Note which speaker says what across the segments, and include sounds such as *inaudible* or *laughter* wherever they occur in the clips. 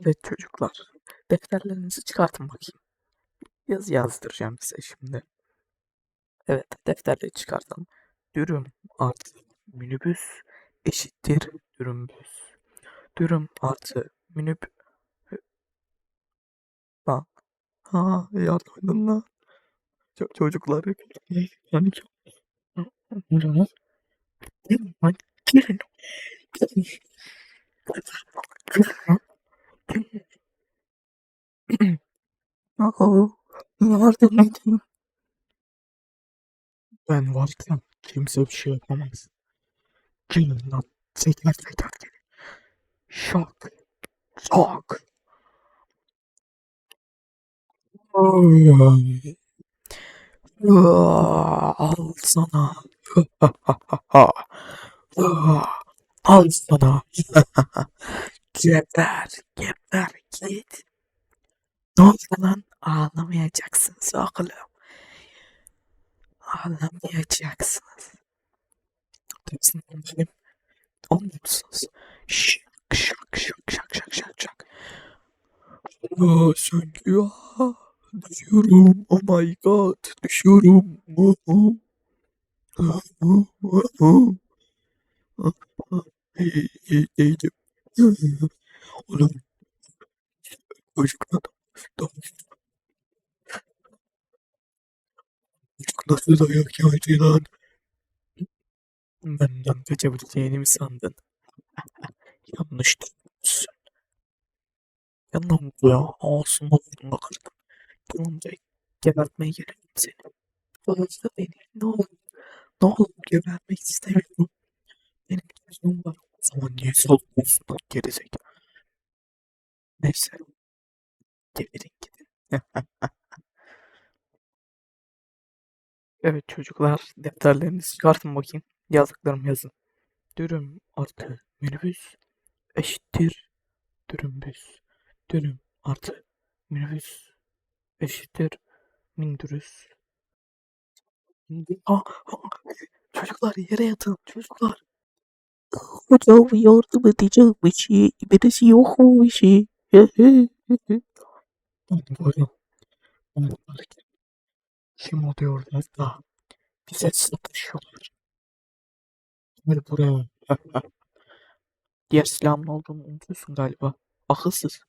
Speaker 1: Evet çocuklar. Defterlerinizi çıkartın bakayım. Yazı yazdıracağım size şimdi. Evet defterleri çıkartalım. Dürüm artı minibüs eşittir dürümbüs. Dürüm artı minib... Lan. Ha yardım edin lan. Ç- çocuklar panik. Ne oluyor lan? Gelin lan. Gelin. Gelin. Gelin lan. Gelin. Aa, yardım *laughs* edin. Ben varken kimse bir şey yapamaz. Gelin lan. Teker teker gelin. Şak. Şak. Al sana. *laughs* Al sana. *laughs* Geber. Geber git. Ne oldu lan? Ağlamayacaksınız oğlum. Ağlamayacaksınız. Hepsini konuşayım. Anlıyor musunuz? Şak şak şak şak şak şak şak. Aa, aa, düşüyorum. Oh my god. Düşüyorum. Oh, oh. İyiydim. Oğlum çocuklar. Nasıl dayak yedi lan? Benden kaçabileceğini mi sandın? Yanlış düşünmüşsün. Yanım ya ağzıma burnuna kırdım. Tamam da gebertmeye gelirim seni. Fazla beni ne olur. Ne olur gebermek istemiyorum. Benim çocuğum var. O zaman niye salıyorsun lan gerizekalı? Neyse. Geberin gidin. Evet çocuklar defterlerinizi çıkartın bakayım. Yazdıklarımı yazın. Dürüm artı minibüs eşittir dürümbüs. Dürüm artı minibüs eşittir mindürüs. Aa, aa, çocuklar yere yatın çocuklar. Hocam yardım edeceğim bir şey. Birisi yok mu bir şey? *laughs* Buyurun. Bunlar kim? Kim oluyorlar da bize satışıyorlar? Gel buraya. *laughs* Diğer silahın olduğunu unutuyorsun galiba. Akılsız.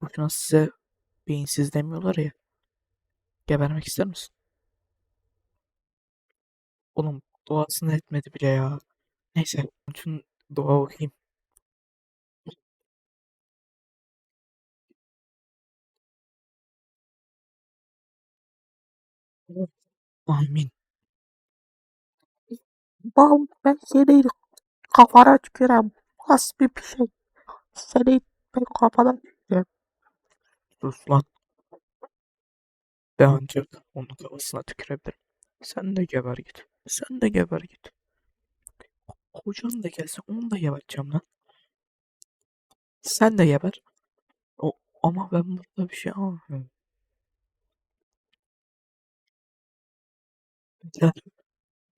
Speaker 1: Boşuna size beyinsiz demiyorlar ya. Gebermek ister misin? Oğlum doğasını etmedi bile ya. Neyse. Bütün dua okuyayım. Amin. Bal ben senin kafana tükürem. Nasıl bir şey? Senin ben kafana tükürem. Sus lan. Ben ancak onun kafasına tükürebilirim. Sen de geber git. Sen de geber git. Kocan da gelse onu da geberteceğim lan. Sen de geber. O, ama ben burada bir şey anlamıyorum.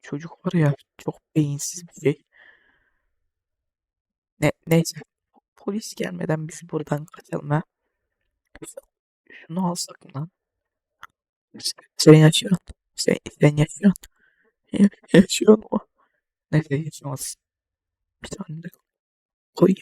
Speaker 1: Çocuk var ya çok beyinsiz bir şey. Ne, neyse. Polis gelmeden biz buradan kaçalım ha. Şunu alsak lan? Sen, sen yaşıyorsun. Sen, sen yaşıyorsun. Ya- Yaşıyorsun mu? Neyse yaşamazsın. Bir tane de koyayım.